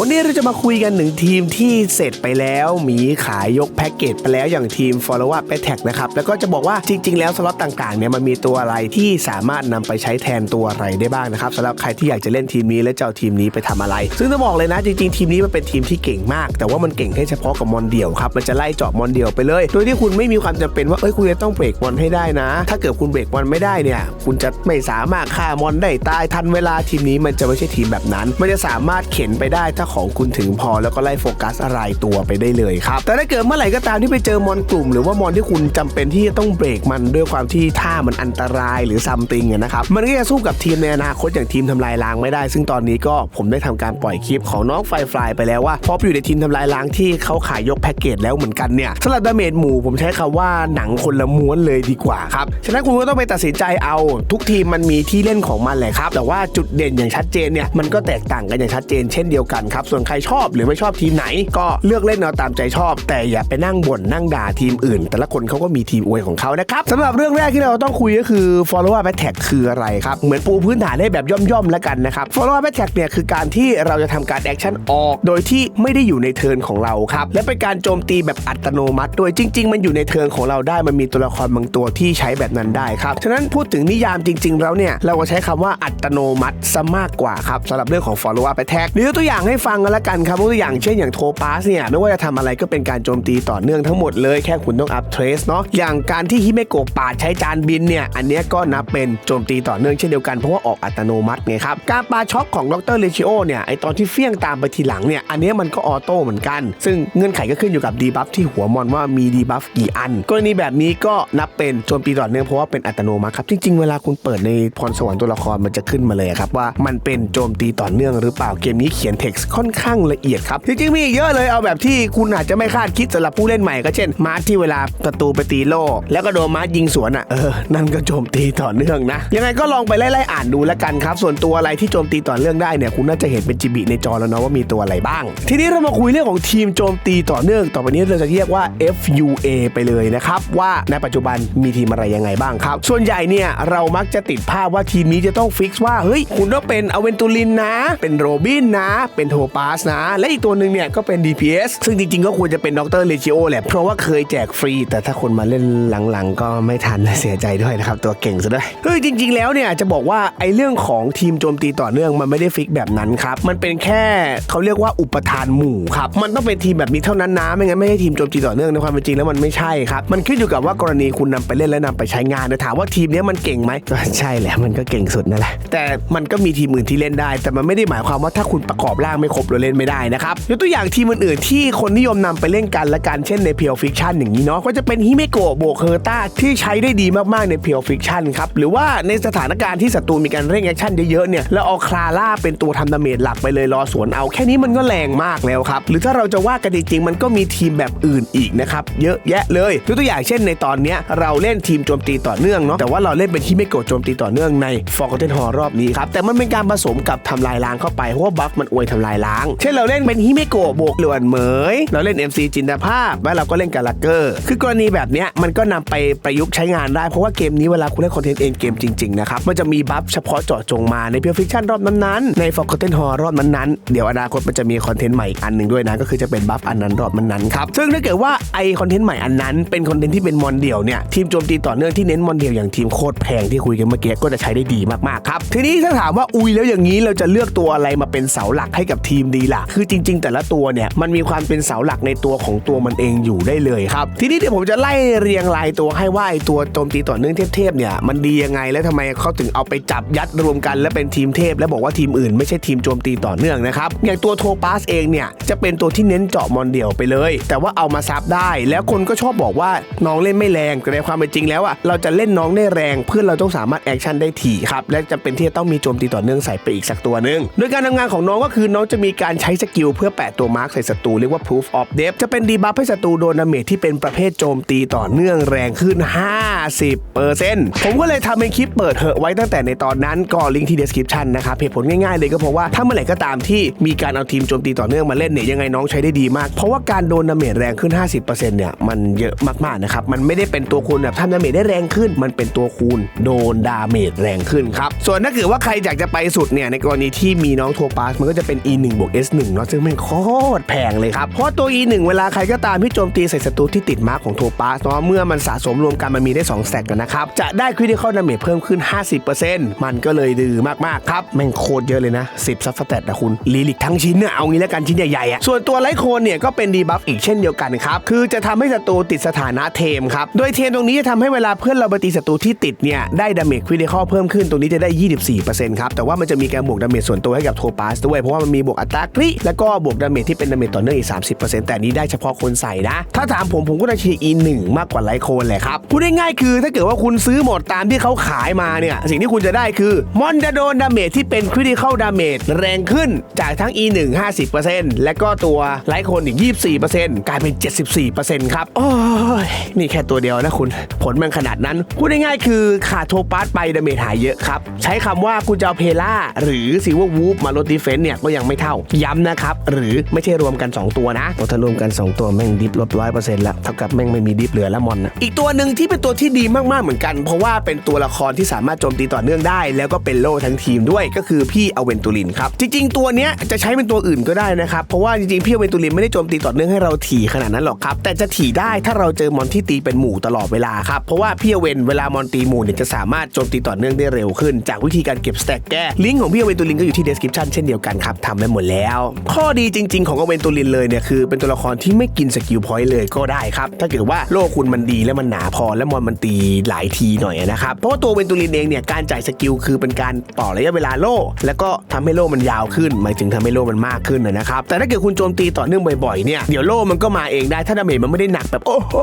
วันนี้เราจะมาคุยกันหนึ่งทีมที่เสร็จไปแล้ว หมีขายยกแพ็กเกจไปแล้วอย่างทีม Follow Up Attack นะครับ แล้วก็จะบอกว่าจริง ๆ แล้วสล็อตต่างๆเนี่ยมันมีตัวอะไรที่สามารถนำไปใช้แทนตัวอะไรได้บ้างนะครับสำหรับใครที่อยากจะเล่นทีมนี้และเจะเอาทีมนี้ไปทำอะไร ซึ่งต้องบอกเลยนะจริง ๆ ทีมนี้มันเป็นทีมที่เก่งมาก แต่ว่ามันเก่งแค่เฉพาะกับมอนเดียวครับมันจะไล่เจาะมอนเดียวไปเลย โดยที่คุณไม่มีความจำเป็นว่าเอ้ยคุณจะต้องเบรกมอนให้ได้นะ ถ้าเกิดคุณเบรกมอนไม่ได้เนี่ยคุณจะไม่สามารถฆ่ามอนได้ตายทันเวลาทีมนี้มันจะไม่ใช่ทีมแบบนั้น มันจะสามารถเข็นไปได้ถ้าของคุณถึงพอแล้วก็ไล่โฟกัสอะไรตัวไปได้เลยครับ แต่ถ้าเกิดเมื่อไหร่ก็ตามที่ไปเจอมอนกลุ่ม หรือว่ามอนที่คุณจำเป็นที่จะต้องเบรกมันด้วยความที่ท่ามันอันตรายหรือซัมติงนะครับมันก็จะสู้กับทีมในอนาคตอย่างทีมทำลายล้างไม่ได้ ซึ่งตอนนี้ก็ผมได้ทำการปล่อยคลิปของน้องไฟฟลายไปแล้วว่าพออยู่ในทีมทำลายล้างที่เขาขายยกแพ็กเกจแล้วเหมือนกันเนี่ยสำหรับดาเมจหมู่ผมใช้คำว่าหนังคนละม้วนเลยดีกว่าครับฉะนั้นคุณก็ต้องไปตัดสินใจเอาทุกทีมมันมีที่เล่นของมันแหละครับแต่ว่าจุดเด่นอย่างชัดเจนเนี่ยมันก็แตกต่างกันอย่างชัดเจนเช่นเดียวกันครับส่วนใครชอบหรือไม่ชอบทีมไหน ก็เลือกเล่นเอาตามใจชอบ แต่อย่าไปนั่งบ่นนั่งด่าทีมอื่น แต่ละคนเขาก็มีทีมอวยของเขานะครับสำหรับเรื่องแรกที่เราต้องคุยก็คือ follow up attack คืออะไรครับเหมือนปูพื้นฐานให้แบบย่อมๆแล้วกันนะครับ follow up attack เนี่ยคือการที่เราจะทำการแอคชั่นออก โดยที่ไม่ได้อยู่ในเทิร์นของเราครับและเป็นการโจมตีแบบอัตโนมัติโดยจริง ๆ มันอยู่ในเทิร์นของเราได้มันมีตัวละครบางตัวที่ใช้แบบนั้นได้ครับฉะนั้นพูดถึงนิยามจริง ๆ แล้วเนี่ยเราก็ใช้คำว่าอัตโนมัติซะมากกว่าครับสำหรับเรื่องของ follow up a t t ยวตัวอย่างให้ฟังกันละกันครับตัวอย่างเช่นอย่างโทปาสเนี่ยไม่ว่าจะทำอะไรก็เป็นการโจมตีต่อเนื่องทั้งหมดเลยแค่คุณต้องอัพเทรสเนาะอย่างการที่ฮิเมโกะปาดใช้จานบินเนี่ยอันนี้ก็นับเป็นโจมตีต่อเนื่องเช่นเดียวกันเพราะว่าออกอัตโนมัติไงครับการปาช็อคของดรเลชิโอเนี่ยไอตอนที่เฟี้ยงตามไปทีหลังเนี่ยอันนี้มันก็ออโต้เหมือนกัน ซึ่งเงื่อนไขก็ขึ้นอยู่กับดีบัฟที่หัวมอนว่ามีดีบัฟกี่อันกรณีแบบนี้ก็นับเป็นโจมตีต่อเนื่องเพราะว่าเป็นอัตโนมัติครับจริงๆเวลาคุณเปิดในพรสวรรค์ตัวละครมันจะขึ้นมาเลยครับว่ามันเป็นโจมตีต่อเนื่องหรือเปล่าเกมนี้เขียนเท็กซ์ค่อนข้างละเอียดครับจริงๆมีเยอะเลยเอาแบบที่คุณอาจจะไม่คาดคิดสำหรับผู้เล่นใหม่ก็เช่น มาร์ทที่เวลาศัตรูไปตีโล่แล้วก็โดนมาร์ทยิงสวนอะเออนั่นก็โจมตีต่อเนื่องนะยังไงก็ลองไปไล่ๆอ่านดูแล้วกันครับ ส่วนตัวอะไรที่โจมตีต่อเนื่องได้เนี่ยคุณน่าจะเห็นเป็นจิบิในจอแล้วเนาะว่ามีตัวอะไรบ้าง ทีนี้เรามาคุยเรื่องของทีมโจมตีต่อเนื่อง ต่อไปนี้เราจะเรียกว่า FUA ไปเลยนะครับว่าในปัจจุบันมีทีมอะไรยังไงบ้างครับ ส่วนใหญ่เนี่ยเรามักจะติดภาพว่าทีมนี้จะต้องฟิกซ์ว่าเฮ้ยคุณต้องเป็นอเวนตูลินนะ เป็นโรบินนะ เป็นโทปาสนะ และอีกตัวหนึ่งเนี่ยก็เป็น DPS ซึ่งจริงๆก็ควรจะเป็นดรเลจิโอแหละ เพราะว่าเคยแจกฟรี แต่ถ้าคนมาเล่นหลังๆ ก็ไม่ทันเสียใจด้วยนะครับ ตัวเก่งซะด้วยเฮ้ยจริง ๆ แล้วเนี่ยจะบอกว่าไอ้เรื่องของทีมโจมตีต่อเนื่องมันไม่ได้ฟิกแบบนั้นครับ มันเป็นแค่เขาเรียกว่าอุปทานหมู่ครับ มันต้องเป็นทีมแบบนี้เท่านั้นนะ ไม่งั้นไม่ใช่ทีมโจมตีต่อเนื่องในความเป็นจริงแล้วมันไม่ใช่ครับ มันขึ้นอยู่กับว่ากรณีคุณนำไปเล่นและนำไปใช้งานนะถามว่าทีมนี้มันเก่งไหมก็ใช่แหละมันก็เก่งสุดนั่นแหละแต่มันก็มีทีมอื่นที่เล่นได้ แต่มันไม่ได้หมายความว่าถ้าคุณประกอบร่างไม่ครบเราเล่นไม่ได้นะครับยกตัวอย่างทีมอื่นๆที่คนนิยมนำไปเล่นกันละกันเช่นในเพียวฟิกชันอย่างนี้เนาะก็จะเป็นฮิเมโกะโบเคอร์ต้าที่ใช้ได้ดีมากๆในเพียวฟิกชันครับหรือว่าในสถานการณ์ที่ศัตรูมีการเร่งแอคชั่นเยอะๆเนี่ยแล้วเอาคลาร่าเป็นตัวทำดาเมจหลักไปเลยรอสวนเอาแค่นี้มันก็แรงมากแล้วครับหรือถ้าเราจะว่ากันจริงๆมันก็มีทีมแบบอื่นอีกนะครับเยอะแยะเลยยกตัวอย่างเช่นในตอนเนี้ยเราเล่นทีมโจมตีต่อเนื่องเนาะแต่ว่าเราเล่นเป็นฮิเมโกะโจมตีต่อเนื่องในฟอร์กเทนฮอรอบนี้ครับแต่มันเป็นการผสมกับทำลายล้างเข้าไปเพราะว่าบัฟมันอวยทำลายล้าง เช่นเราเล่นเป็นฮิเมโกะบวกหลวนเหมย เราเล่น MC จินตภาพ แล้วเราก็เล่นกาลักเกอร์ คือกรณีแบบนี้มันก็นำไปประยุกต์ใช้งานได้ เพราะว่าเกมนี้เวลาคุณเล่นคอนเทนต์เองเกมจริงๆนะครับ มันจะมีบัฟเฉพาะเจาะจงมาในเพียวฟิคชั่นรอบนั้นๆ ในฟอร์กเทนฮอร์รอบนั้นๆ เดี๋ยวอนาคตมันจะมีคอนเทนต์ใหม่อันหนึ่งด้วยนะ ก็คือจะเป็นบัฟอันนั้นรอบนั้นๆครับซึ่งถ้าเกิดว่าไอคอนเทนต์ใหม่อันนั้นเป็นคอนเทนต์ที่เป็นมอนเดียวเนี่ยทีมโจมตีต่อเนื่องที่เน้นมอนเดียวอย่างทีมโคตรแพงที่คุยกันเมื่อกี้ก็จะใช้ได้ดีมากๆครับทีนี้ถ้าถามว่าอุยแล้วอย่างนี้เราจะเลือกตัวอะไรมาเป็นเสาหลักให้กับทีมดีล่ะ คือจริง ๆ แต่ละตัวเนี่ยมันมีความเป็นเสาหลักในตัวของตัวมันเองอยู่ได้เลยครับทีนี้เดี๋ยวผมจะไล่เรียงรายตัวให้ว่าไอตัวโจมตีต่อเนื่องเทพๆเนี่ยมันดียังไงและทำไมเขาถึงเอาไปจับยัดรวมกัน แล้วเป็นทีมเทพ แล้วบอกว่าทีมอื่นไม่ใช่ทีมโจมตีต่อเนื่องนะครับอย่างตัวโทปาสเองเนี่ยจะเป็นตัวที่เน้นเจาะมอนเดี่ยวไปเลย แต่ว่าเอามาซับได้ แล้วคนก็ชอบบอกว่าน้องเล่นไม่แรงแต่ในความเป็นจริงแล้วอะเราจะเล่นน้องได้แรงเพื่อเราต้องสามารถแอคชั่นได้ถี่ครับและจะเป็นที่จะต้องมีโจมตีต่อเนื่องใส่ไปอีกสักตัวหนึ่งโดยการทำงานของน้องก็คือน้องจะมีการใช้สกิลเพื่อแปะตัวมาร์กใส่ศัตรูเรียกว่า proof of depth จะเป็นดีบัฟให้ศัตรูโดนดาเมจที่เป็นประเภทโจมตีต่อเนื่องแรงขึ้น 50%ผมก็เลยทำเป็นคลิปเปิดเหอะไว้ตั้งแต่ในตอนนั้นก็ลิงก์ที่ description นะครับเหตุผลง่ายๆเลยก็เพราะว่าถ้าเมื่อไหร่ก็ตามที่มีการเอาทีมโจมตีต่อเนื่องมาเล่นเนี่ยยังไงน้องใช้ได้ดีมาก เพราะว่าการโดนดาเมจแรงขึ้น 50%เนี่ยมันเยอะมากๆนะครับมันไม่ได้เป็นตัวคูณแบบทำดาเมจได้แรงขึ้น มันเป็นตัวคูณโดนดาเมจแรงขึ้นครับส่วนถ้าเกิดว่าใครอยากจะไปสุดเนี่ยในกรณีที่มีน้องโทปาสมันก็จะเป็น E1 E1 บวก S1 เนาะซึ่งม่งโคตรแพงเลยครับเพราะตัว E1 เวลาใครก็ตามที่โจมตีใส่ศัตรูที่ติดมาร์กของโทปาสเนาะเมื่อมันสะสมรวมกันมันมีได้2แสกกันนะครับจะได้คริติคอลดาเมจเพิ่มขึ้น 50%มันก็เลยดื้อมากๆครับแม่งโคตรเยอะเลยนะ 10ซัฟสแตทนะคุณลีลิกทั้งชิ้นเนี่ยเอางี้แล้วกันชิ้นใหญ่ๆอะส่วนตัวไลท์โคนเนี่ยก็เป็นดีบัฟอีกเช่นเดียวกันครับคือจะทำให้ศัตรูติดสถานะเทมครับโดยเทมตรงนี้จะทำให้เวลาเพื่อนเราไปตีศัตรูที่ติดเนี่ยได้ดาเมจคริติคอลเพิ่มขึ้นตรงนี้จะได้ 24%ครับแต่ว่ามันจะมีการบวกดาเมจส่วนตัวให้กับโทปาสด้วยเพราะว่ามันมีบวกอัตราคริแล้วก็บวกดาเมจที่เป็นดาเมจต่อเนื่องอีก 30%แต่อันนี้ได้เฉพาะคนใส่นะ ถ้าถามผมผมก็จะเชียร์ E1 มากกว่าไลโคนแหละครับพูดง่ายๆคือ ถ้าเกิดว่าคุณซื้อหมดตามที่เขาขายมาเนี่ยสิ่งที่คุณจะได้คือมอนจะโดนดาเมจที่เป็นคริติคอลดาเมจแรงขึ้นจากทั้ง E1 50%และก็ตัวไลโคนอีก 24%กลายเป็น 74%ครับโอ้ยนี่แค่ตัวเดียวนะคุณ ผลมันขนาดนั้น พูดง่ายๆคือขาดโทปาสไปดาเมจหายเยอะครับ ใช้คำว่าคุณจะเอาเพล่าหรือซิลเวอร์วูฟมาลดดีเฟนต์เนี่ยก็ยังไม่่า ย้ำนะครับ หรือไม่ใช่รวมกัน 2 ตัวนะถ้ารวมกัน 2 ตัวแม่งดิฟลดร้อยเปอร์เซ็นต์ละเท่ากับแม่งไม่มีดิฟเหลือแล้วมอนนะอีกตัวหนึ่งที่เป็นตัวที่ดีมากๆเหมือนกัน เพราะว่าเป็นตัวละครที่สามารถโจมตีต่อเนื่องได้ แล้วก็เป็นโล่ทั้งทีมด้วยก็คือพี่อเวนตูลินครับจริง ๆ ตัวเนี้ยจะใช้เป็นตัวอื่นก็ได้นะครับเพราะว่าจริงๆพี่อเวนตูลินไม่ได้โจมตีต่อเนื่องให้เราถี่ขนาดนั้นหรอกครับแต่จะถี่ได้ถ้าเราเจอมอนที่ตีเป็นหมู่ตลอดเวลาครับเพราะว่าพี่อเวนเวลามอนตีหมู่เนี่ยจะสามารถโจมตีต่อเนื่องได้เร็วขึ้น จากวิธีการเก็บสแต็กแก้ลิงก์ของพี่อเวนตูลินก็อยู่ที่ description เช่นเดียวกันครับทำได้หมดแล้ว ข้อดีจริง ๆ ของอเวนตูลินเลยเนี่ยคือเป็นตัวละครที่ไม่กินสกิลพอยต์เลยก็ได้ครับถ้าเกิดว่าโล่คุณมันดีและมันหนาพอและมอนมันตีหลายทีหน่อยนะครับเพราะว่าตัวเวนตูลินเองเนี่ยการจ่ายสกิลคือเป็นการต่อระยะเวลาโลแล้วก็ทำให้โลมันยาวขึ้น หมายถึงทำให้โลมันมากขึ้นนะครับแต่ถ้าเกิดคุณโจมตีต่อเนื่องบ่อยๆเนี่ยเดี๋ยวโลมันก็มาเองได้ถ้าดาเมจมันไม่ได้หนักแบบโอ้โห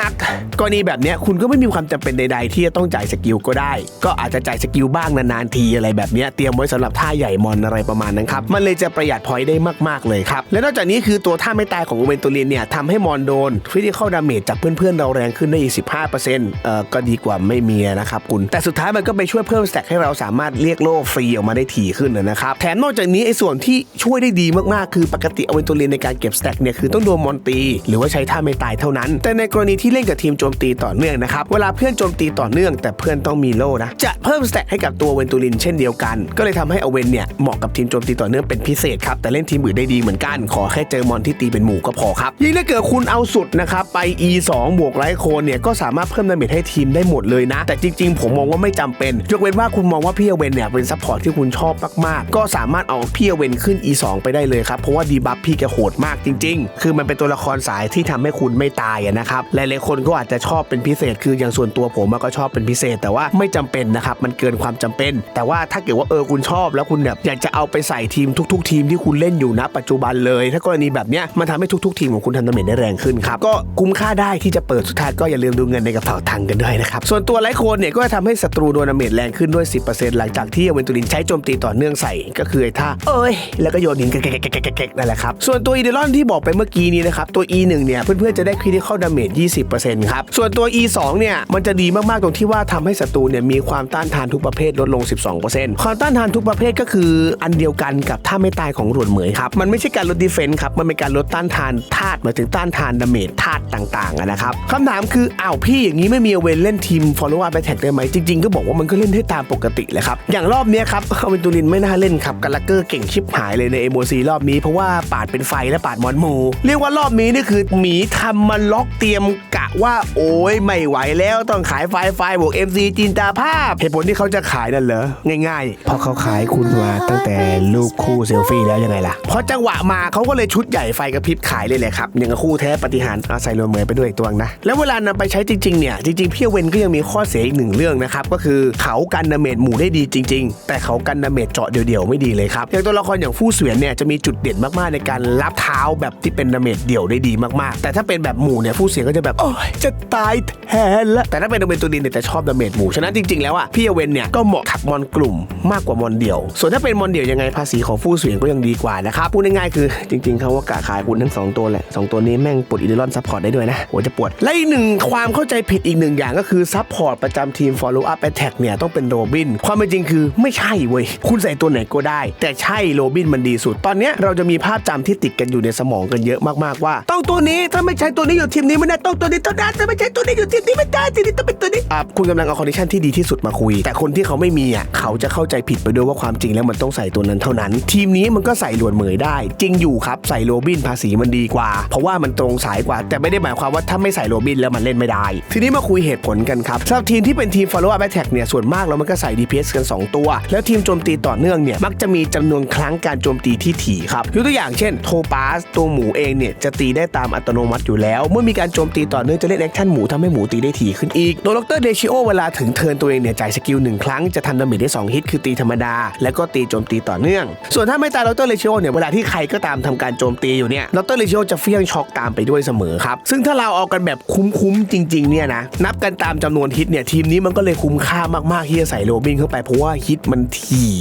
นัก กรณีแบบเนี้ยคุณก็ไม่มีความจำเป็นใด ๆ ที่จะต้องจ่ายสกิลก็ได้ ก็อาจจะจ่ายสกิลบ้างนานๆทีอะไรแบบเนี้ยเตรียมไว้สำหรับท่าใหญ่มอนอะไรประมาณนั้นครับมันเลยจะประหยัดพอยต์ได้มากๆเลยครับและนอกจากนี้คือตัวท่าไม่ตายของโอเวนตูลินเนี่ยทำให้มอนโดนคริติคอลดาเมจจากเพื่อนๆเราแรงขึ้นได้อีก15%เอ่อก็ดีกว่าไม่มีนะครับคุณ แต่สุดท้ายมันก็ไปช่วยเพิ่มสแต็กให้เราสามารถเรียกโล่ฟรีออกมาได้ถี่ขึ้นนะครับแถมนอกจากนี้ไอ้ส่วนที่ช่วยได้ดีมากๆ คือปกติโอเวนตูลินในการเก็บสแต็กเนี่ยคือต้องโดนมอนตี หรือว่าใช้ท่าไม่ตายเท่านั้น แต่ในกรณีที่เล่นกับทีมโจมตีต่อเนื่องนะครับ เวลาเพื่อนโจมตีต่อเนื่อง แต่เพื่อนต้องมีโล่นะ จะเพิ่มสแต็ให้กับตัวเวนตูลินเช่นเดียวกัน ก็เลยทำให้อเวนเนี่ยเหมาะกับทีมโจมตีต่อเนื่องเป็นพิเศษครับ แต่เล่นทีมอื่นได้ดีเหมือนกัน ขอแค่เจอมอนที่ตีเป็นหมู่ก็พอครับ ยิ่งถ้าเกิดคุณเอาสุดนะครับไป E 2 บวกไลโคนเนี่ยก็สามารถเพิ่มดาเมจให้ทีมได้หมดเลยนะ แต่จริง ๆ ผมมองว่าไม่จำเป็น ยกเว้นว่าคุณมองว่าพี่อเวนเนี่ยเป็นซัพพอร์ตที่คุณชอบมากๆ ก็สามารถเอาพี่อเวนขึ้น E 2 ไปได้เลยครับ เพราะว่าดีบัฟพี่แกโหดมากจริง ๆ คือมันเป็นตัวละครสายที่ทำให้คุณไม่ตายนะครับหลายๆคนก็อาจจะชอบเป็นพิเศษ คืออย่างส่วนตัวผมก็ชอบเป็นพิเศษ แต่ว่าไม่จำเป็นนะครับมันเกินความจำเป็น แต่ว่าถ้าเกิดว่าเออคุณชอบแล้วคุณแบบอยากจะเอาไปใส่ทีมทุก ๆ ทีมที่คุณเล่นอยู่ณปัจจุบันเลย ถ้ากรณีแบบเนี้ยมันทำให้ทุก ๆ ทีมของคุณทำดาเมจได้แรงขึ้นครับก็คุ้มค่าได้ที่จะเปิดสุดท้ายก็อย่าลืมดูเงินในกระเป๋าตังค์กันด้วยนะครับส่วนตัวไลโคนเนี่ยก็จะทำให้ศัตรูโดนาเมจแรงขึ้นด้วย 10%หลังจากที่อเวนตูลินใช้โจมตีต่อเนื่องใส่ก็คือไอ้ท่าเอ้ยแล้วก็โยนหินแก๊กๆๆๆๆนั่นแหละครับส่วนตัวอีเดลอนที่บอกไปเมื่อกี้นี้นะครับตัว E1 เนี่ยเพื่อนๆจะได้คริติคอลดาเมจ20%ครับ ส่วนตัว E2 เนี่ย มันจะดีมากๆ ตรงที่ว่าทำให้ศัตรูเนี่ยมีความต้านทานทุกประเภทลดลง 12%ความต้านทานทุกประเภทก็คืออันเดียวกันกับท่าไม่ตายของหลวนเหมยครับ มันไม่ใช่การลดดีเฟนส์ครับ มันเป็นการลดต้านทานธาตุหมายถึงต้านทานดาเมจธาตุต่างๆนะครับคำถามคืออ้าวพี่อย่างนี้ไม่มีเวนเล่นทีม follow up attack ได้ไหมจริงๆก็บอกว่ามันก็เล่นได้ตามปกติเลยครับอย่างรอบนี้ครับเอาเป็นตูรินไม่น่าเล่นครับกาลักเกอร์เก่งชิบหายเลยในเอโมซีรอบนี้เพราะว่าปาดเป็นไฟและปาดมอนมู เรียกว่ารอบนี้นี่คือหมีทำมาล็อกเตรียมกะว่าโอ้ยไม่ไหวแล้วต้องขายไฟไฟบวก MC จินตาภาพ เหตุผลที่เขาจะขายนั่นเหรอ ง่ายๆเพราะเขาขายคุณมาตั้งแต่รูปคู่เซลฟี่แล้วยังไงล่ะพอจังหวะมาเขาก็เลยชุดใหญ่ไฟกระพริบขายเลยแหละครับอย่างกับคู่แท้ปฏิหารเอาใส่รวมเหมยไปด้วยตัวนะ แล้วเวลานำไปใช้จริงๆเนี่ยจริงๆพี่เวนก็ยังมีข้อเสียอีกหนึ่งเรื่องนะครับก็คือเขากันดาเมจหมู่ได้ดีจริง ๆ แต่เขากันดาเมจเจาะเดี่ยวๆไม่ดีเลยครับอย่างตัวละครอย่างฟู่เสวียนเนี่ยจะมีจุดเด่นมากๆในการรับเท้าแบบที่เป็นดาเมจเดี่ยวได้ดีมากๆ แต่ถ้าเป็นแบบหมู่เนี่ยฟู่เสวียนก็จะแบบโอ้ยจะตายแทนละแต่ถ้าเป็นดาเมจตัวดินเนี่ยจะชอบดาเมจหมู่ฉะนั้นจริงๆแล้วอะพี่เวนเนี่ยก็เหมาะขับมอนกลุ่มมากกว่ามอนเดี่ยว ส่วนถ้าเป็นมอนเดี่ยวยังไงภาษีของฟู่เสวียนก็ยังดีกว่านะครับพูดง่ายๆคือจริงๆเขาว่ากะขายคุณทั้งสองตัวแหละสองตัวนี้แม่งปลดอีเดลอนซัพพอร์ตได้ด้วยนะหัวจะปวดและอีกหนึ่งความเข้าใจผิดอีกหนึ่งอย่างก็คือซัพพอร์ตประจำทีม follow up attack เนี่ยต้องเป็นโรบิน ความเป็นจริงคือไม่ใช่เว้ยคุณใส่ตัวไหนก็ได้ แต่ใช่โรบินมันดีสุด ตอนเนี้ยเราจะมีภาพจำที่ติดกันอยู่ในสมองกันเยอะมากๆว่า ต้องตัวนี้ถ้าไม่ใช่ตัวนี้อยู่ทีมนี้ไม่ได้ต้องตัวนี้เท่านั้นจะไม่ใช่ตัวนี้อยู่ทีมนี้ไม่ได้ทีมนี้ต้องเป็นตัวนี้อะคุณกำลังเอาคอนดิชันที่ดีที่สุดมาคุย แต่คนที่เขาไม่มีอะเขาจะเข้าใจผิดไปด้วยว่าความจริงแล้วมันต้องใส่ตัวนั้นเท่านั้น ทีมนี้มันก็ใส่หลวนเหมยได้ จริงอยู่ครับใส่โรบินภาษีมันดีกว่า เพราะว่ามันตรงสายกว่า แต่ไม่ได้หมายความว่าถ้าไม่ใส่โรบินแล้วมันเล่นไม่ได้ ทีนี้มาคุยเหตุผลกันครับสำหรับทีมที่เป็นทีม follow up attack เนี่ยส่วนมากแล้วมันก็ใส่ DPS กัน 2 ตัว แล้วทีมโจมตีต่อเนื่องเนี่ยมักจะมีจำนวนครั้งการโจมตีที่ถี่ครับยกตัวอย่างเช่นโทปาสตัวหมูเองเนี่ยจะตีได้ตามอัตโนมัติอยู่แล้ว เมื่อมีการโจมตีต่อเนื่องจะเล่นแอคชั่นหมูทำให้หมูตีได้ถี่ขึ้นอีกตัวดรเดชิโอเวลาถึงเทิร์นตัวเองเนี่ยจ่ายสกิลหนึ่งครั้งจะทำดาเมจได้2ฮิตคือตีธรรมดา แล้วก็ตีโจมตีต่อเนื่อง ส่วนถ้าไม่ตายดรเลชิโอเนี่ยเวลาที่ใครก็ตามทำการโจมตีอยู่เนี่ยดรเลชิโอจะเฟี้ยงช็อกตามไปด้วยเสมอครับซึ่งถ้าเราเอากันแบบคุ้มๆจริงๆเนี่ยนะนับกันตามจำนวนฮิตเนี่ยทีมนี้มันก็เลยคุ้มค่ามากๆที่จะใส่โรบินเข้าไปเพราะว่าฮิตมันถี่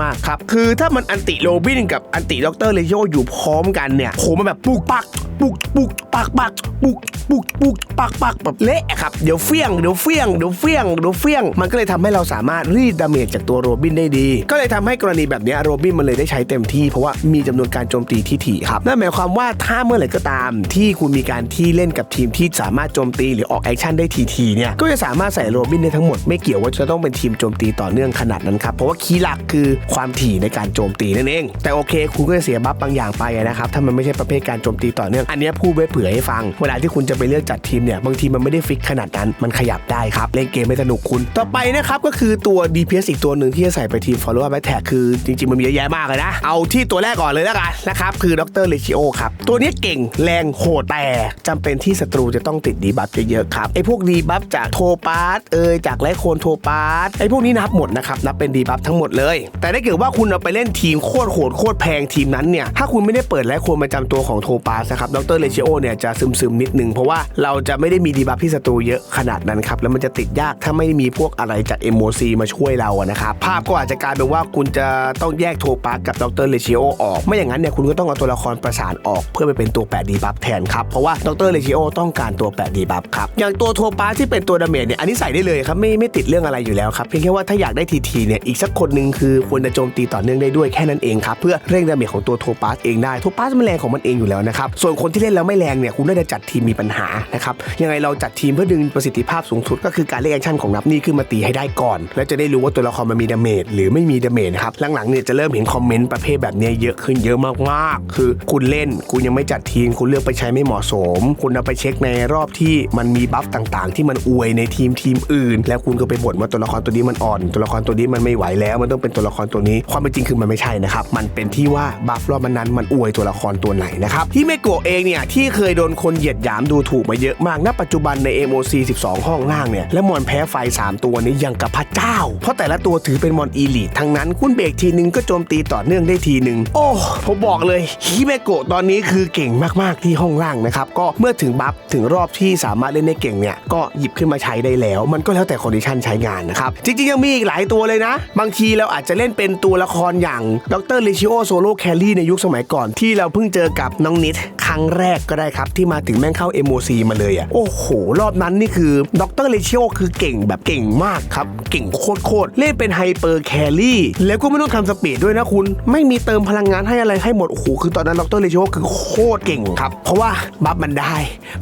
มากๆครับคือถ้ามันอันติโรบินกับอันติดรเลชิโออยู่พร้อมกันเนี่ยโหมันแบบปุกปักปุกปุกปักปักปุกปุกปุกปักปักแบบเละครับเดี๋ยวเฟี้ยงเดี๋ยวเฟี้ยงเดี๋ยวเฟี้ยงเดี๋ยวเฟี้ยง มันก็เลยทำให้เราสามารถรีดดาเมจจากตัวโรบินได้ดี ก็เลยทำให้กรณีแบบนี้โรบินมันเลยได้ใช้เต็มที่เพราะว่ามีจำนวนการโจมตีที่ถี่ครับนั่นหมายความว่าถ้าเมื่อไหร่ก็ตาม ที่คุณมีการที่เล่นกับทีมที่สามารถโจมตีหรือออกแอคชั่นได้ทีๆเนี่ยก็จะสามารถใส่โรบินได้ทั้งหมดไม่เกี่ยวว่าจะต้องเป็นทีมโจมตีต่อเนื่องขนาดนั้นครับเพราะว่าคีย์หลักคือความถี่ในการโจมตีนั่นเอง แต่โอเคคุณก็จะเสียบัฟบางอย่างไปนะครับถ้ามันไม่ใช่ประเภทการโจมตีต่อเนื่องอันนี้พูดไว้เผื่อให้ฟัง เวลาที่คุณจะไปเลือกจัดทีมเนี่ยบางทีมันไม่ได้ฟิกขนาดนั้นมันขยับได้ครับ เล่นเกมไม่สนุกคุณ ต่อไปนะครับก็คือตัว DPS อีกตัวหนึ่งที่จะใส่ไปทีม follow up attack คือจริงๆ มันมีเยอะแยะมากเลยนะ เอาที่ตัวแรกก่อนเลยแล้วกันนะครับ คือดรเลชิโอครับ ตัวนี้เก่งแรงโหดแต่จำเป็นที่ศัตรูจะต้องติดดีบัฟเยอะๆครับไอ้พวกดีบัฟจากโทปาร์ตเอยจากไลโคนโทปาร์ตไอ้พวกนี้นับหมดนะครับนับเป็นดีบัฟทั้งหมดเลย แต่ถ้าเกิดว่าคุณเอาไปเล่นทีมโคตรโหดโคตรแพงทีมนั้นเนี่ยถ้าคุณไม่ได้เปิดไลโคนประจำตัวของโทปาร์ตนะครับดรเลชิโอเนี่ยจะซึมๆนิดนึงเพราะว่าเราจะไม่ได้มีดีบัฟที่ศัตรูเยอะขนาดนั้นครับแล้วมันจะติดยากถ้าไม่มีพวกอะไรจาก MOC มาช่วยเราอะนะครับภาพก็อาจจะกลายเป็นว่าคุณจะต้องแยกโทปาร์ตกับดรเลชิโอออกไม่อย่างนั้นเนี่ยคุณก็ต้องเอาตัวละครประสานออก เพื่อไปเป็นตัวแปะดีบัฟแทนครับเพราะว่าดรเลชิโอต้องการตัวแปะดีบัฟครับอย่างตัวโทปาร์ตที่เป็นตัวดาเมจเนี่ยอันนี้ใส่ได้เลยครับไม่ไม่ติดเรื่องอะไรอยู่แล้วครับเพียงแค่ว่าถ้าอยากได้ทีทีเนี่ยอีกสักคนหนึ่งคือควรจะโจมตีต่อเนื่องได้ด้วยแค่นั้นเองครับเพื่อเร่งดาเมจของตัวโทปาร์ตเองได้โทปาร์ตมันแรงของมันเองอยู่แล้วนะครับส่วนคนที่เล่นแล้วไม่แรงเนี่ยคุณน่าจะจัดทีมมีปัญหานะครับยังไงเราจัดทีมเพื่อดึงประสิทธิภาพสูงสุด ก็คือการเล่นแอคชั่นของนับนี่ขึ้นมาตีให้ได้ก่อน แล้วจะได้รู้ว่าตัวละครมันมีดาเมจหรือไม่มีดาเมจครับหลังๆเนี่ยจะเริ่มเห็นคอมเมนต์ประเภทแบบนี้เยอะขึ้นเยอะมากๆ คือคุณเล่นคุณยังไม่จัดทีม คุณเลือกไปใช้ไม่เหมาะสม คุณเอาไปเช็คในรอบที่มันมีบัฟต่างๆ ที่มันอวยในทีมทีมอื่น แล้วคุณก็ไปบ่นว่าตัวละครตัวนี้มันอ่อน ตัวละครตัวนี้มันไม่ไหวแล้ว มันต้องเป็นตัวละครตัวนี้ ความเป็นจริงคือมันไม่ใช่นะครับ มันเป็นที่ว่าบัฟรอบมันนั้นมันอวยตัวละครตัวไหนนะครับที่เมโกะเองเนี่ยที่เคยโดนคนเหยียดหยามดูถูกมาเยอะมากณปัจจุบันใน MOC 12 ห้องล่างเนี่ย และมอนแพ้ไฟ 3 ตัวนี้ยังกับพระเจ้า เพราะแต่ละตัวถือเป็นมอนอีลิททั้งนั้นคุณเบรกทีนึงก็โจมตีต่อเนื่องได้ทีนึง โอ้ผมบอกเลยฮิเมโกะตอนนี้คือเก่งมากๆที่ห้องล่างนะครับ ก็เมื่อถึงบัฟถึงรอบที่สามารถเล่นได้เก่งเนี่ย ก็หยิบขึ้นมาใช้ได้แล้ว มันก็แล้วแต่คอนดิชันใช้งานนะครับ จริงๆ ยังมีอีกหลายตัวเลยนะ บางทีเราอาจจะเล่นเป็นตัวละครอย่างดรเลชิโอโซโลแคลรี่ในยุคสมัยก่อนที่เราเพิ่งเจอกับน้องนิด ครั้งแรกก็ได้ครับ ที่มาถึงแม่งเข้า MOC มาเลยอะ โอ้โห รอบนั้นนี่คือดรเลเชิโอคือเก่งแบบเก่งมากครับ เก่งโคตรๆ เล่นเป็นไฮเปอร์แครี่ แล้วก็ไม่ต้องทำสปีดด้วยนะคุณ ไม่มีเติมพลังงานให้อะไรให้หมด โอ้โห คือตอนนั้นดรเลเชิโอคือโคตรเก่งครับ เพราะว่าบัฟมันได้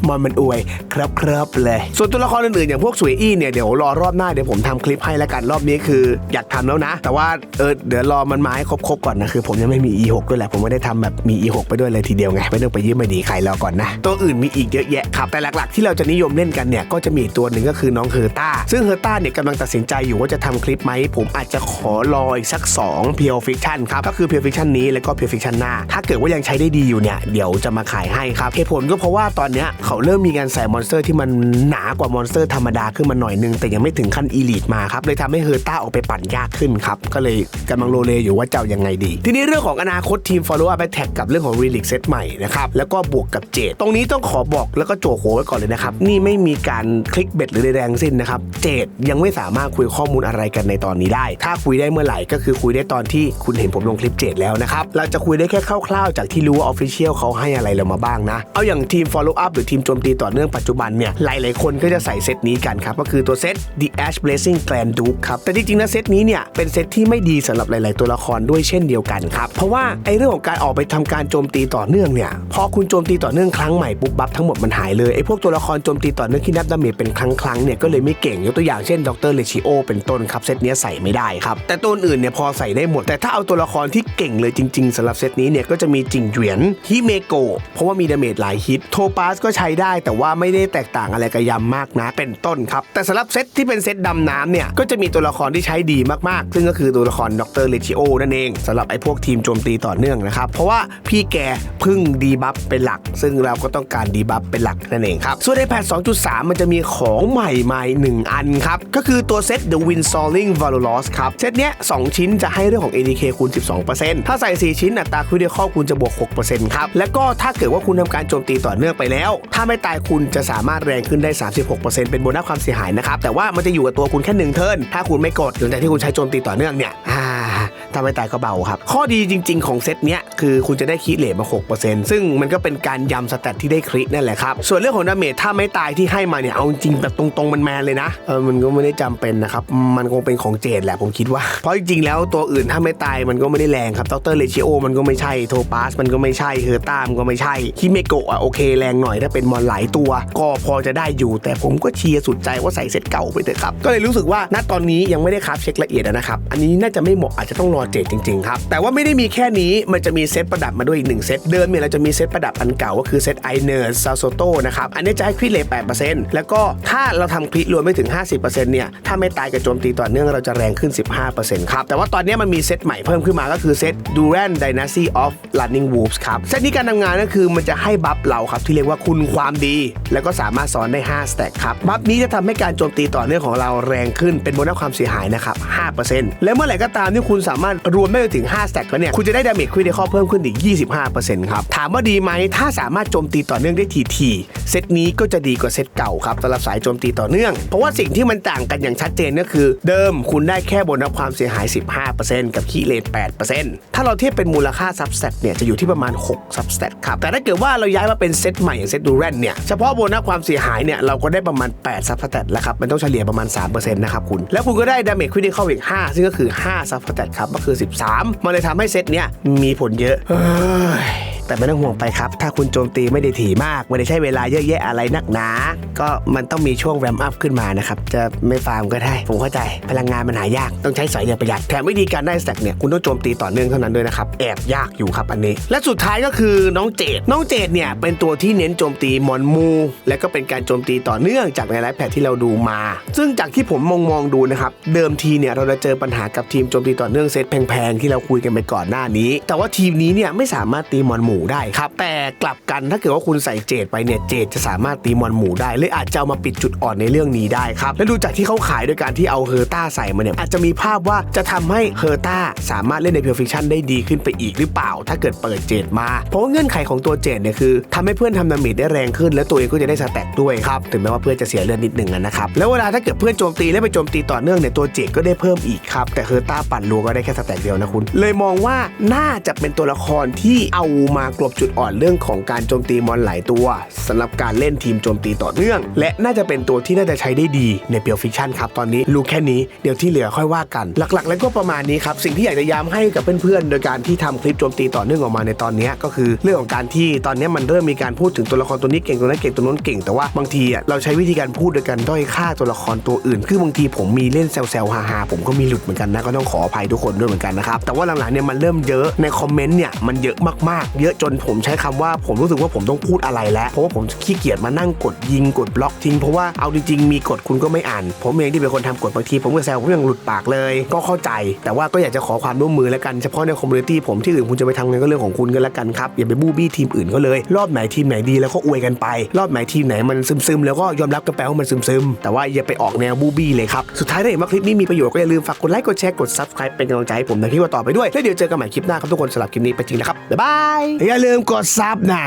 มันมันอวยครับครับเลย ส่วนตัวละครอื่นๆอย่างพวกสวยอี้เนี่ยเดี๋ยวรอรอบหน้าเดี๋ยวผมทำคลิปให้แล้วกันรอบนี้คือ อยากทำแล้วนะ แต่ว่าเออเดี๋ยวรอมันมาให้ครบๆก่อนนะคือ ผมยังไม่มี E6 ด้วยแหละผมไม่ได้ทำแบบมี E6 ไปด้วยเลยทีเดียวไงไม่ต้องไปยืมไม่ดีใครรอก่อนนะ ตัวอื่นมีอีกเยอะแยะครับ แต่หลักๆที่เราจะนิยมเล่นกันเนี่ย ก็จะมีตัวหนึ่งก็คือน้องเฮอร์ต้า ซึ่งเฮอร์ต้าเนี่ยกำลังตัดสินใจอยู่ว่าจะทำคลิปไหม ผมอาจจะขอรออีกสัก2เพียวฟิคชั่นครับ ก็คือเพียวฟิคชั่นนี้แล้วก็เพียวฟิคชั่นหน้า ถ้าเกิดว่ายังใช้ได้ดีอยู่เนี่ย เดี๋ยวจะมาขายให้ครับ เหตุผลก็เพราะว่าตอนเนี้ยเขาเริ่มมีการใส่มอนสเตอร์ที่มันหนากว่ามอนสเตอร์ธรรมดาขึ้นมาหน่อยนึง แต่ยังไม่ถึงขั้นอีลิทมาครับ เลยทำให้เฮอร์ต้าออกไปปั่นยากขึ้นครับ ก็เลยกำลังโลเลอยู่ว่าจะยังไงดี ทีนี้เรื่องของอนาคตทีม follow up attack กับเรื่องของ relic set ใหม่นะครับแล้วก็บวกกับเจดตรงนี้ต้องขอบอกแล้วก็โจโหไว้ก่อนเลยนะครับ นี่ไม่มีการคลิกเบ็ดหรือใดๆทั้งสิ้นนะครับ เจดยังไม่สามารถคุยข้อมูลอะไรกันในตอนนี้ได้ ถ้าคุยได้เมื่อไหร่ก็คือคุยได้ตอนที่คุณเห็นผมลงคลิปเจดแล้วนะครับ เราจะคุยได้แค่คร่าวๆ จากที่รู้ว่า official เขาให้อะไรเรามาบ้างนะ เอาอย่างทีม follow up หรือทีมโจมตีต่อเนื่องปัจจุบันเนี่ย หลายๆคนก็จะใส่เซตนี้กันครับ ก็คือตัวเซต The Ash Blazing Grand Duke ครับ แต่จริงๆนะเซตนี้เนี่ยเป็นเซตที่ไม่ดีสำหรับหลาย ๆ ตัวละครด้วยเช่นเดียวกันครับ เพราะว่าไอเรื่องของการออกไปทำการโจมตีต่อเนื่องเนี่ยพอคุณโจมตีต่อเนื่องครั้งใหม่ปุ๊บบัฟทั้งหมดมันหายเลยไอ้พวกตัวละครโจมตีต่อเนื่องที่นับดาเมจเป็นครั้งครั้งเนี่ยก็เลยไม่เก่งยกตัวอย่างเช่นดรเลชิโอเป็นต้นครับเซตนี้ใส่ไม่ได้ครับแต่ตัวอื่นเนี่ยพอใส่ได้หมด แต่ถ้าเอาตัวละครที่เก่งเลยจริง ๆสำหรับเซตนี้เนี่ยก็จะมีจิงเหวียนฮิเมโกะเพราะว่ามีดาเมจหลายฮิตโทปาสก็ใช้ได้แต่ว่าไม่ได้แตกต่างอะไรกับยำมากนะเป็นต้นครับแต่สำหรับเซตที่เป็นเซตดำน้ำเนี่ยก็จะมีตัวละครที่ใช้ดีมากๆ ซึ่งก็คือตัวละครดรเลชิโอนั่นเองสำหรับไอ้พวกทีมโจมตีต่อเนื่องนะครับเพราะว่าพี่แกพึ่งดีบัฟเป็นหลัก ซึ่งเราก็ต้องการดีบัฟเป็นหลักนั่นเองครับ ส่วนในแพท2.3 มันจะมีของใหม่ใหม่หนึ่งอันครับ ก็คือตัวเซต The Wind Soaring Valoros ครับ เซตเนี้ย 2 ชิ้นจะให้เรื่องของ ADK คูณ 12%ถ้าใส่ 4 ชิ้นอัตราคริติคอลคูณจะบวก 6%ครับ และก็ถ้าเกิดว่าคุณทำการโจมตีต่อเนื่องไปแล้ว ถ้าไม่ตายคุณจะสามารถแรงขึ้นได้ 36%เป็นโบนัสความเสียหายนะครับแต่ว่ามันจะอยู่กับตัวคุณแค่หนึ่งเทิร์นถ้าคุณไม่กดหลังจากที่คุณใช้โจมตีต่อเนื่องเนี่ยอ่า ถ้าไม่ตายก็เบาครับ ข้อดีจริง ๆ ของเซตเนี้ยคือคุณจะได้คีเลทมา6%ซึ่งมันก็เป็นการยำสแตทที่ได้ครินั่นแหละครับ ส่วนเรื่องของดาเมจถ้าไม่ตายที่ให้มาเนี่ย เอาจริงแบบตรงๆมันแมนเลยนะ เออ มันก็ไม่ได้จำเป็นนะครับ มันคงเป็นของเจดแหละผมคิดว่า เพราะจริงๆแล้วตัวอื่นถ้าไม่ตายมันก็ไม่ได้แรงครับดรเลเชโอมันก็ไม่ใช่ โทปาสมันก็ไม่ใช่ เฮอร์ต้ามก็ไม่ใช่ คิเมโกะอะโอเคแรงหน่อยถ้าเป็นมอนหลายตัว ก็พอจะได้อยู่ แต่ผมก็เชียร์สุดใจว่าใส่เซตเก่าไปเถอะครับ ก็เลยรู้สึกว่าณตอนนี้ยังไม่ได้ครับเช็คละเอียดนะครับ อันนี้น่าจะไม่เหมาะอาจจะต้องรอเจจริงๆครับ แต่ว่าไม่ได้มีแค่นี้มันจะมีเซตประดับมาด้วยอีกหนึ่งเซตเดิมเนี่ยเราจะมีเซตประดับอันเก่าก็คือเซตไอเนอร์ซาโซโตนะครับอันนี้จะให้คริเลท8%แล้วก็ถ้าเราทำคริรวมไม่ถึง 50%เนี่ยถ้าไม่ตายกับโจมตีต่อเนื่องเราจะแรงขึ้น 15%ครับแต่ว่าตอนนี้มันมีเซตใหม่เพิ่มขึ้นมาก็คือเซต Duran Dynasty of Running Wolves ครับเซตนี้การทำงานก็คือมันจะให้บัฟเราครับที่เรียกว่าคุณความดี แล้วก็สามารถสอนได้5สแต็กครับบัฟนี้จะทำให้การโจมตีต่อเนื่องของเราแรงขึ้นเป็นโบนัสความเสียหายนะครับ5%และเมื่อไหร่ก็ตามที่คุณสามารถรวมได้ถึง 5 สแต็กแล้วเนี่ย คุณจะได้ดาเมจคริติคอลเพิ่มขึ้นอีก 25%ครับ ถามว่าดีไหม ถ้าสามารถโจมตีต่อเนื่องได้ทีๆเซตนี้ก็จะดีกว่าเซตเก่าครับสำหรับสายโจมตีต่อเนื่อง เพราะว่าสิ่งที่มันต่างกันอย่างชัดเจนก็คือ เดิมคุณได้แค่โบนัสความเสียหาย 15%กับคีเลท8%ถ้าเราเทียบเป็นมูลค่าซับสแตทเนี่ยจะอยู่ที่ประมาณ6ซับสแตทครับ แต่ถ้าเกิดว่าเราย้ายมาเป็นเซตใหม่อย่างเซตดูแรนเนี่ย เฉพาะโบนัสความเสียหายเนี่ยเราก็ได้ประมาณ8ซับสแตทแล้วครับ มันต้องเฉลี่ยประมาณ3%นะครับคุณ แล้วคุณก็ได้ดาเมจคริติคอลอีก5ซึ่งก็คือ5ซับสแตทครับกคือ 13 มันเลยทำให้เซตเนี้ยมีผลเยอะ แต่ไม่ต้องห่วงไปครับ ถ้าคุณโจมตีไม่ได้ถี่มาก ไม่ได้ใช้เวลาเยอะแยะอะไรนักหนา ก็มันต้องมีช่วงแรมอัพขึ้นมานะครับ จะไม่ฟาร์มก็ได้ ผมเข้าใจ พลังงานมันหายาก ต้องใช้สอยอย่างประหยัด แถมวิธีการได้สแต็กเนี่ย คุณต้องโจมตีต่อเนื่องเท่านั้นด้วยนะครับ แอบยากอยู่ครับอันนี้ และสุดท้ายก็คือน้องเจด น้องเจดเนี่ยเป็นตัวที่เน้นโจมตีมอนมู และก็เป็นการโจมตีต่อเนื่องจากในไลฟ์แพทที่เราดูมา ซึ่งจากที่ผมมองมองดูนะครับ เดิมทีเนี่ยเราจะเจอปัญหากับทีมโจมตีต่อเนื่องเซตแพงๆที่เราคุยกันไปก่อนหน้านี้ แต่ว่าทีมนี้เนี่ยไม่สามารถตีมอนหมูได้ครับ แต่กลับกันถ้าเกิดว่าคุณใส่เจดไปเนี่ยเจดจะสามารถตีมอนหมูได้เลยอาจจะเอามาปิดจุดอ่อนในเรื่องนี้ได้ครับ และดูจากที่เขาขายด้วยการที่เอาเฮอร์ต้าใส่มาเนี่ยอาจจะมีภาพว่าจะทำให้เฮอร์ต้าสามารถเล่นในเพียวฟิคชันได้ดีขึ้นไปอีกหรือเปล่า ถ้าเกิดเปิดเจดมา เพราะว่าเงื่อนไขของตัวเจดเนี่ยคือทำให้เพื่อนทำดาเมจได้แรงขึ้น และตัวเองก็จะได้สแต็กด้วยครับถึงแม้ว่าเพื่อนจะเสียเลือดนิดหนึ่งนะครับแล้วเวลาถ้าเกิดเพื่อนโจมตีแล้วไปโจมตีต่อเนื่องเนี่ยตัวเจดก็ได้เพิ่มอีกครับแต่เฮอร์ต้าปั่นรัวก็ได้แค่สแต็กเดียวนะคุณเลยมองว่าน่าจะเป็นตัวละครที่เอามากลบจุดอ่อนเรื่องของการโจมตีมอนหลายตัวสำหรับการเล่นทีมโจมตีต่อเนื่อง และน่าจะเป็นตัวที่น่าจะใช้ได้ดีในเปียวฟิคชันครับตอนนี้รู้แค่นี้เดี๋ยวที่เหลือค่อยว่ากัน หลักๆ แล้วก็ประมาณนี้ครับสิ่งที่อยากจะย้ำให้กับเพื่อนๆโดยการที่ทำคลิปโจมตีต่อเนื่องออกมาในตอนนี้ก็คือเรื่องของการที่ตอนนี้มันเริ่มมีการพูดถึงตัวละครตัวนี้เก่งตัวนั้นเก่งตัวนั้นเก่งแต่ว่าบางทีเราใช้วิธีการพูดโดยการด้อยค่าตัวละครตัวอื่น คือบางทีผมมีเล่นแซวๆฮาๆผมก็มีหลุดเหมือนกันนะก็ต้องขออภัยทุกคนด้วยเหมือนกันนะครับแต่ว่าหลังๆเนี่ยมันเริ่มเยอะในคอมเมนต์เนี่ยมันเยอะมากๆ เยอะจนผมใช้คำว่าผมรู้สึกว่าผมต้องพูดอะไรแล้วเพราะว่าผมขี้เกียจมานั่งกดยิงกดบล็อกทิ้งเพราะว่าเอาจริงๆมีกฎคุณก็ไม่อ่าน ผมเองที่เป็นคนทำกฎบางทีผมก็แซวผมยังหลุดปากเลย ก็เข้าใจ แต่ว่าก็อยากจะขอความร่วมมือแล้วกันเฉพาะในคอมมูนิตี้ผมที่อื่นคุณจะไปทำงานก็เรื่องของคุณกันแล้วกันครับอย่าไปบูบี้ทีมอื่นก็เลย รอบไหนทีมไหนดีแล้วก็อวยกันไป รอบไหนทีมไหนมันซึมๆแล้วก็ยอมรับกันไปว่ามันซึมๆแต่ว่าอย่าไปออกแนวบูบี้เลยครับสุดท้ายถ้าเห็นว่าคลิปนี้มีประโยชน์ก็อย่าลืมฝากกดไลค์กดแชร์กด subscribe เป็นกำลังใจให้ผมในคลิปต่อไปด้วยแล้วเดี๋ยวเจอกันใหม่คลิปหน้าครับทุกคนสำหรับคลิปนี้ไปจริงแล้วครับบ๊ายบายอย่าลืมกดซับนะ